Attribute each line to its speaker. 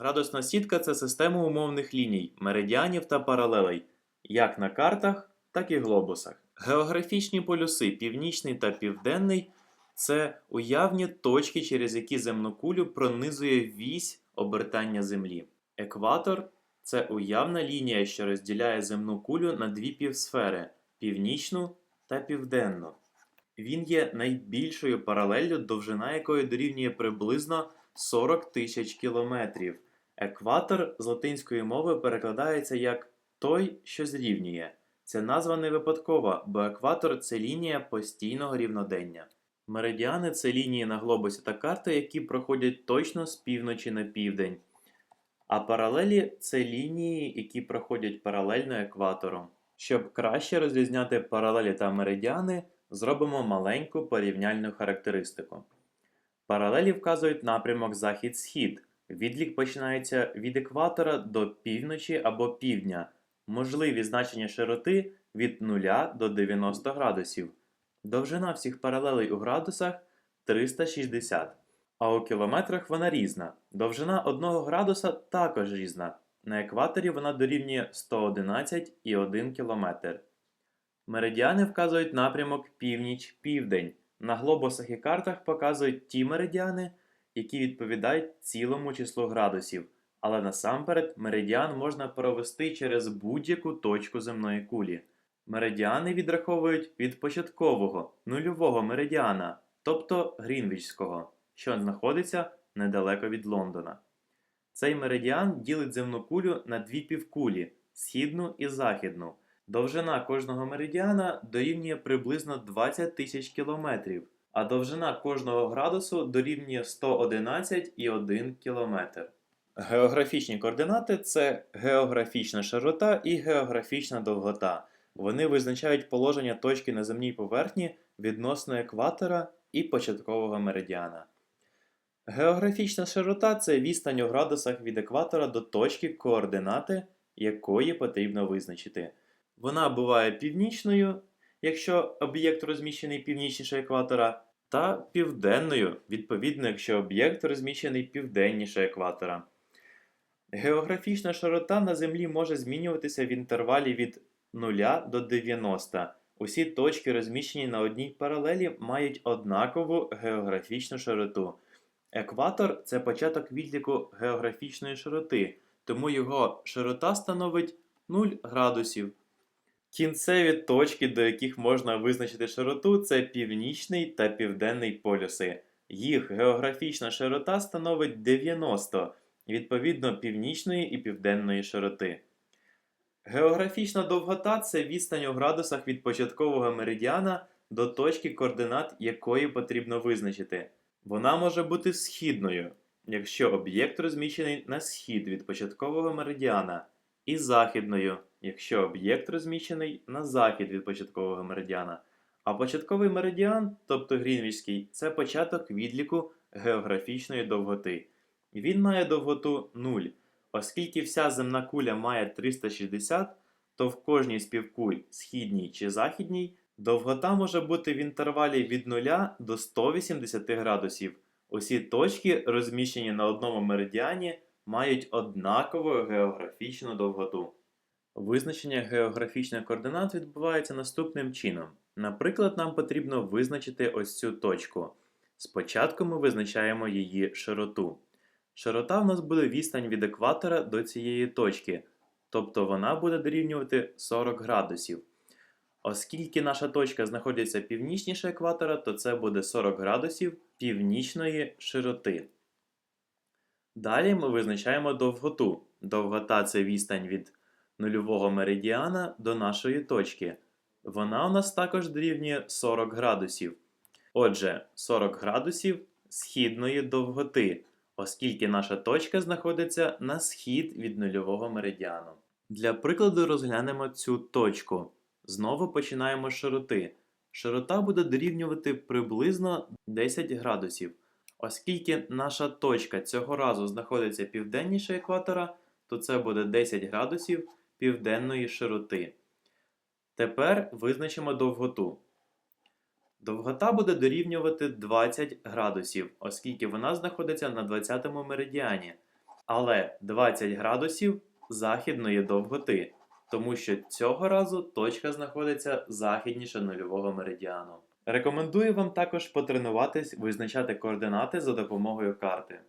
Speaker 1: Градусна сітка це система умовних ліній, меридіанів та паралелей, як на картах, так і глобусах. Географічні полюси північний та південний це уявні точки, через які земну кулю пронизує вісь обертання Землі. Екватор це уявна лінія, що розділяє земну кулю на дві півсфери північну та південну. Він є найбільшою паралеллю, довжина якої дорівнює приблизно 40 тисяч кілометрів. Екватор з латинської мови перекладається як той, що зрівнює. Це назва не випадкова, бо екватор це лінія постійного рівнодення. Меридіани це лінії на глобусі та карти, які проходять точно з півночі на південь. А паралелі це лінії, які проходять паралельно екватору. Щоб краще розрізняти паралелі та меридіани, зробимо маленьку порівняльну характеристику. Паралелі вказують напрямок захід-схід. Відлік починається від екватора до півночі або півдня. Можливі значення широти від 0 до 90 градусів. Довжина всіх паралелей у градусах 360, а у кілометрах вона різна. Довжина 1 градуса також різна. На екваторі вона дорівнює 111,1 км. Меридіани вказують напрямок північ-південь. На глобусах і картах показують ті меридіани, які відповідають цілому числу градусів. Але насамперед меридіан можна провести через будь-яку точку земної кулі. Меридіани відраховують від початкового нульового меридіана, тобто Грінвічського, що знаходиться недалеко від Лондона. Цей меридіан ділить земну кулю на дві півкулі східну і західну. Довжина кожного меридіана дорівнює приблизно 20 тисяч кілометрів, а довжина кожного градусу дорівнює 111,1 кілометр. Географічні координати це географічна широта і географічна довгота. Вони визначають положення точки на земній поверхні відносно екватора і початкового меридіана. Географічна широта це відстань у градусах від екватора до точки координати, якої потрібно визначити. Вона буває північною, якщо об'єкт розміщений північніше екватора, та південною, відповідно, якщо об'єкт розміщений південніше екватора. Географічна широта на Землі може змінюватися в інтервалі від 0 до 90. Усі точки, розміщені на одній паралелі, мають однакову географічну широту. Екватор це початок відліку географічної широти, тому його широта становить 0 градусів. Кінцеві точки, до яких можна визначити широту, це північний та південний полюси. Їх географічна широта становить 90, відповідно північної і південної широти. Географічна довгота це відстань у градусах від початкового меридіана до точки координат, якої потрібно визначити. Вона може бути східною, якщо об'єкт розміщений на схід від початкового меридіана, і західною, якщо об'єкт розміщений на захід від початкового меридіана. А початковий меридіан, тобто Грінвічський, це початок відліку географічної довготи. Він має довготу 0. Оскільки вся земна куля має 360, то в кожній з східній чи західній, довгота може бути в інтервалі від 0 до 180 градусів. Усі точки, розміщені на одному меридіані, мають однакову географічну довготу. Визначення географічних координат відбувається наступним чином. Наприклад, нам потрібно визначити ось цю точку. Спочатку ми визначаємо її широту. Широта в нас буде відстань від екватора до цієї точки, тобто вона буде дорівнювати 40 градусів. Оскільки наша точка знаходиться північніше екватора, то це буде 40 градусів північної широти. Далі ми визначаємо довготу. Довгота це відстань від нульового меридіана до нашої точки. Вона у нас також дорівнює 40 градусів. Отже, 40 градусів східної довготи, оскільки наша точка знаходиться на схід від нульового меридіану. Для прикладу розглянемо цю точку. Знову починаємо з широти. Широта буде дорівнювати приблизно 10 градусів. Оскільки наша точка цього разу знаходиться південніше екватора, то це буде 10 градусів південної широти. Тепер визначимо довготу. Довгота буде дорівнювати 20 градусів, оскільки вона знаходиться на 20 му меридіані. але 20 градусів західної довготи, тому що цього разу точка знаходиться західніше нульового меридіану. Рекомендую вам також потренуватись визначати координати за допомогою карти.